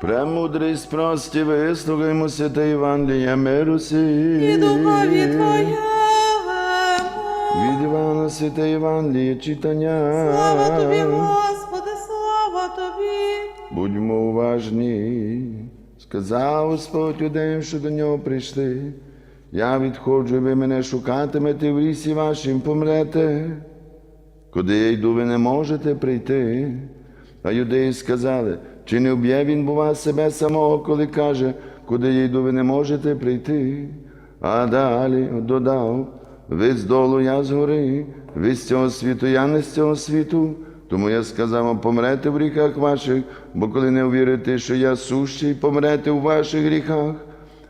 Премудрий спрості вислухаймо святе Євангеліє миру сі. і духові Твоєму. Від Івана святе Євангеліє читання. Слава Тобі, Господи, слава Тобі. Будьмо уважні, сказав Господь юдеям, що до нього прийшли. Я відходжу, і ви мене шукатимете в лісі вашим помрете. Куди я йду, ви не можете прийти. А юдеї сказали, чи не вб'є він, бува, себе самого, коли каже, куди йду, ви не можете прийти. А далі додав, ви з долу, я з гори, ви з цього світу, я не з цього світу. Тому я сказав вам, помрете в гріхах ваших, бо коли не увірите, що я сущий, помрете у ваших гріхах.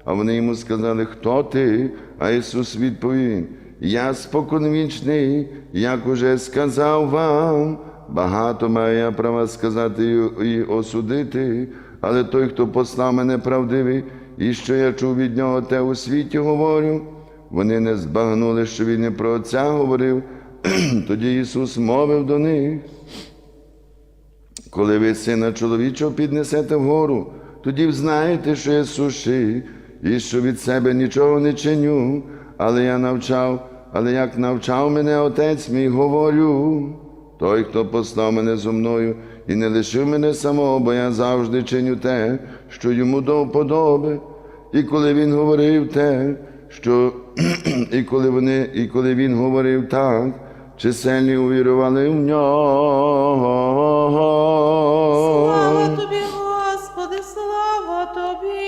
А вони йому сказали, хто ти? А Ісус відповів, я споконвічний, як уже сказав вам. Багато маю я права сказати і- осудити, але той, хто послав мене правдивий, і що я чув від нього, те у світі говорю. Вони не збагнули, що він не про Отця говорив. Тоді Ісус мовив до них. Коли ви сина чоловічого піднесете вгору, тоді взнаєте, що я суший, і що від себе нічого не чиню, але я навчав, але як навчав мене отець мій, говорю. Той, хто послав мене зо мною і не лишив мене самого, бо я завжди чиню те, що йому до вподоби. І коли він говорив те, що і коли вони, і коли він говорив так, чисельні увірували в нього. Слава тобі, Господи, слава тобі.